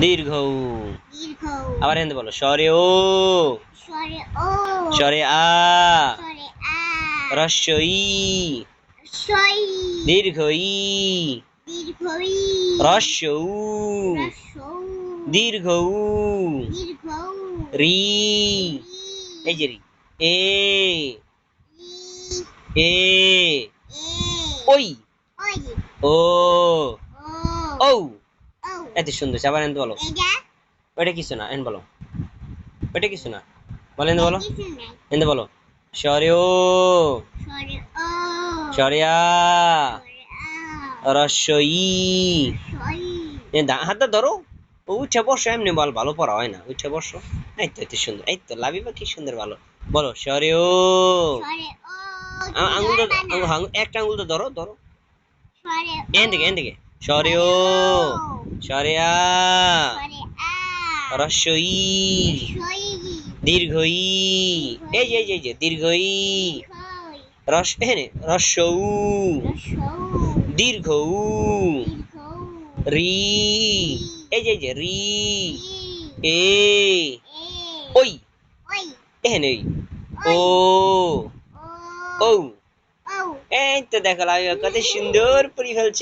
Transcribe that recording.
দীর্ঘ। দীর্ঘ। আবার এখানে বলো সরে ও। স্বরে ও। সরে আ। স্বরে আ। ই। দীর্ঘ ই। দীর্ঘ ই। রস্য উ। হ্রস্ব উ, দীর্ঘ উ। দীর্ঘ উ, রি। এই যে রি। এ। এ। ওই। ওই, ও। ও। এত সুন্দর আবার এনে বলো। এটা ওইটা কিছু না এন বলো। ওইটা কিছু না। বলো এনে বলো। এনে বলো। সরে ও স্বরে ও, সরে আ স্বরে আ, রস্য ই সই, এ দা- হাতটা ধরো। উঠে বসো এমনি বল ভালো পড়া হয় না। উঠে বসো। এই তো এত সুন্দর। এই তো লাভিবা কি সুন্দর ভালো। বলো সরে ও স্বরে আঙুল তো বানা। আঙুল- আঙুল- একটা আঙুল তো ধরো ধরো। এন দিকে এন দিকে সরে ও সরে আ স্বরে আ, রস্য ই সই, দীর্ঘ ই এই যে এই যে এই যে দীর্ঘ ই খই, রস এখানে রস্য উ হ্রস্ব উ, দীর্ঘ উ দীর্ঘ উ, রি এই যে যে রি এ ওই এখানে ওই ও ও। এই তো দেখো কত সুন্দর পড়ি ফেলছে।